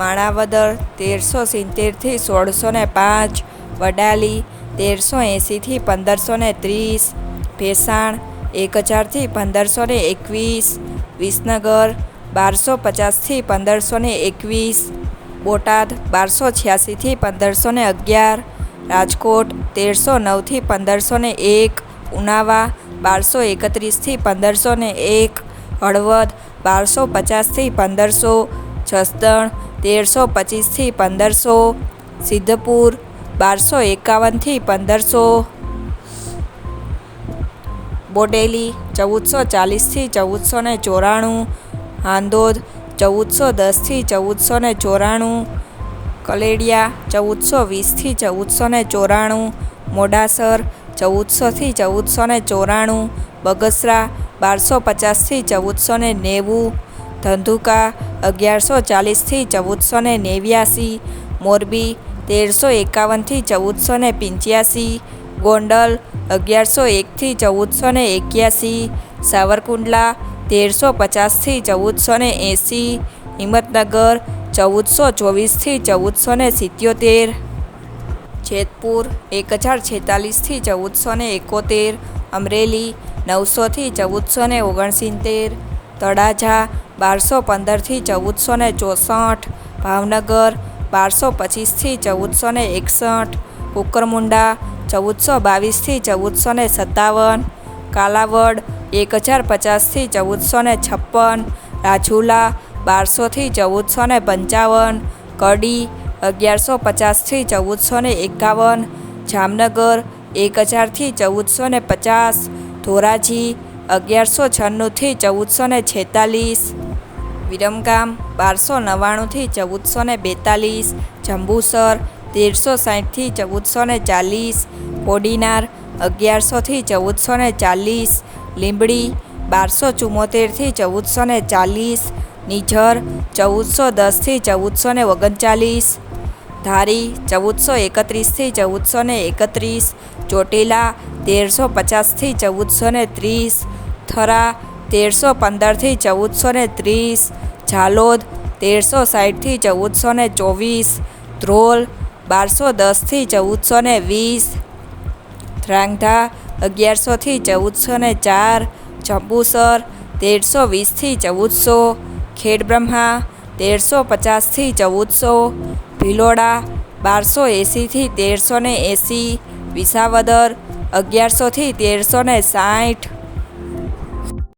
માણાવદર તેરસો સિત્તેરથી સોળસો ને પાંચ, વડાલી તેરસો એંસીથી પંદરસો ને ત્રીસ, ભેસાણ એક હજારથી પંદરસો ને એકવીસ, વિસનગર બારસો પચાસથી પંદરસો ને એકવીસ, બોટાદ બારસો છ્યાસીથી પંદરસો ને અગિયાર, રાજકોટ તેરસો નવથી પંદરસો ને એક, ઉનાવા બારસો એકત્રીસથી પંદરસો ને એક, હળવદ બારસો પચાસથી પંદરસો, જસદણ તેરસો પચીસથી પંદરસો, સિદ્ધપુર બારસો એકાવનથી પંદરસો, બોડેલી ચૌદસો ચાલીસથી ચૌદસો ને ચોરાણું આંદોદ ચૌદસો દસથી ચૌદસો ને ચોરાણું, કલેડિયા ચૌદસો વીસથી ચૌદસો ને ચોરાણું, મોડાસર ચૌદસોથી ચૌદસો ને ચોરાણું, બગસરા બારસો પચાસથી ચૌદસો ને નેવું ધંધુકા અગિયારસો ચાલીસથી ચૌદસો ને નેવ્યાસી, મોરબી તેરસો એકાવનથી ચૌદસો ને પંચ્યાસી, ગોંડલ અગિયારસો એકથી ચૌદસો ને એક્યાસી, સાવરકુંડલા તેરસો પચાસથી ચૌદસો ને એંસી, હિંમતનગર ચૌદસો ચોવીસથી ચૌદસો ને સિત્યોતેર, જેતપુર એક હજાર છેતાલીસથી ચૌદસો ને એકોતેર, અમરેલી નવસોથી ચૌદસો ને ઓગણસિત્તેર તળાજા, બારસો પંદરથી ચૌદસો ને ચોસઠ, ભાવનગર, બારસો પચીસથી ચૌદસો ને એકસઠ, કુકરમુંડા, ચૌદસો બાવીસથી ચૌદસો ને સત્તાવન, કાલાવડ, એક હજાર પચાસથી ચૌદસો ને છપ્પન, રાજુલા, બારસોથી ચૌદસો ને પંચાવન, કડી, અગિયારસો પચાસથી ચૌદસો ને એકાવન, જામનગર, એક હજારથી ચૌદસો ને પચાસ, ધોરાજી અગિયારસો છન્નુંથી ચૌદસો ને છેતાલીસ. વિરમગામ, બારસો નવ્વાણુંથી ચૌદસો ને બેતાલીસ. જંબુસર, તેરસો સાઠથી ચૌદસો ને ચાલીસ. કોડીનાર, અગિયારસોથી ચૌદસો ને ચાલીસ. લીંબડી, બારસો ચુમ્મોતેરથી ચૌદસો ને ચાલીસ. નિઝર, ચૌદસો દસથી ચૌદસો ને ઓગણચાલીસ. ધારી, ચૌદસો એકત્રીસથી ચૌદસો ને એકત્રીસ. ચોટીલા, તેરસો પચાસથી ચૌદસો ને ત્રીસ. થરા, તેરસો પંદરથી ચૌદસો ને ત્રીસ, ઝાલોદ, તેરસો સાઠથી ચૌદસો ને ચોવીસ, ધ્રોલ, બારસો દસથી ચૌદસો ને વીસ ધ્રાંગધા અગિયારસોથી ચૌદસો ને ચાર, જંબુસર, તેરસો વીસથી ચૌદસો, ખેડબ્રહ્મા, તેરસો પચાસથી ચૌદસો, ભિલોડા, બારસો એંસીથી તેરસો ને એંસી, વિસાવદર, અગિયારસોથી તેરસો ને સાઠ